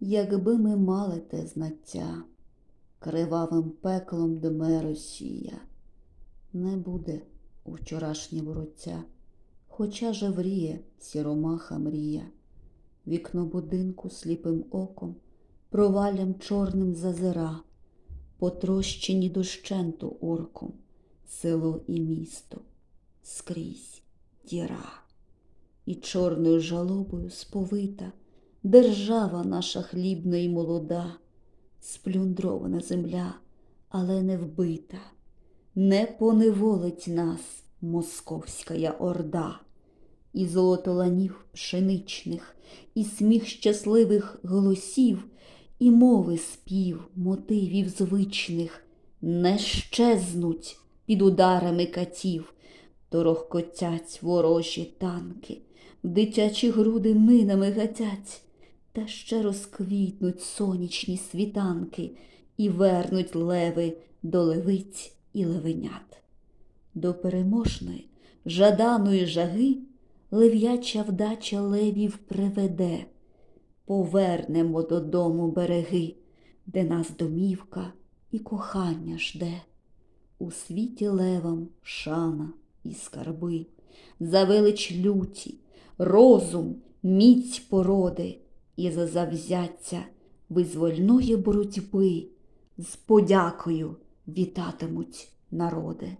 Якби ми мали те знаття, кривавим пеклом дме Росія, не буде у вчорашнє вороття, хоча жевріє сіромаха мрія, вікно будинку сліпим оком, провалям чорним зазира, потрощені дощенту орком, село і місто, скрізь діра, і чорною жалобою сповита держава наша хлібна і молода, сплюндрована земля, але не вбита, не поневолить нас московська орда, і золото ланів пшеничних, і сміх щасливих голосів, і мови спів, мотивів звичних не щезнуть під ударами катів, торохкотять ворожі танки, дитячі груди минами гатять, та ще розквітнуть сонячні світанки і вернуть леви до левиць і левенят. До переможної, жаданої жаги лев'яча вдача левів приведе, повернемо додому береги, де нас домівка і кохання жде. У світі левам шана і скарби, за велич люті, розум, міць породи і за завзяття визвольної боротьби з подякою вітатимуть народи.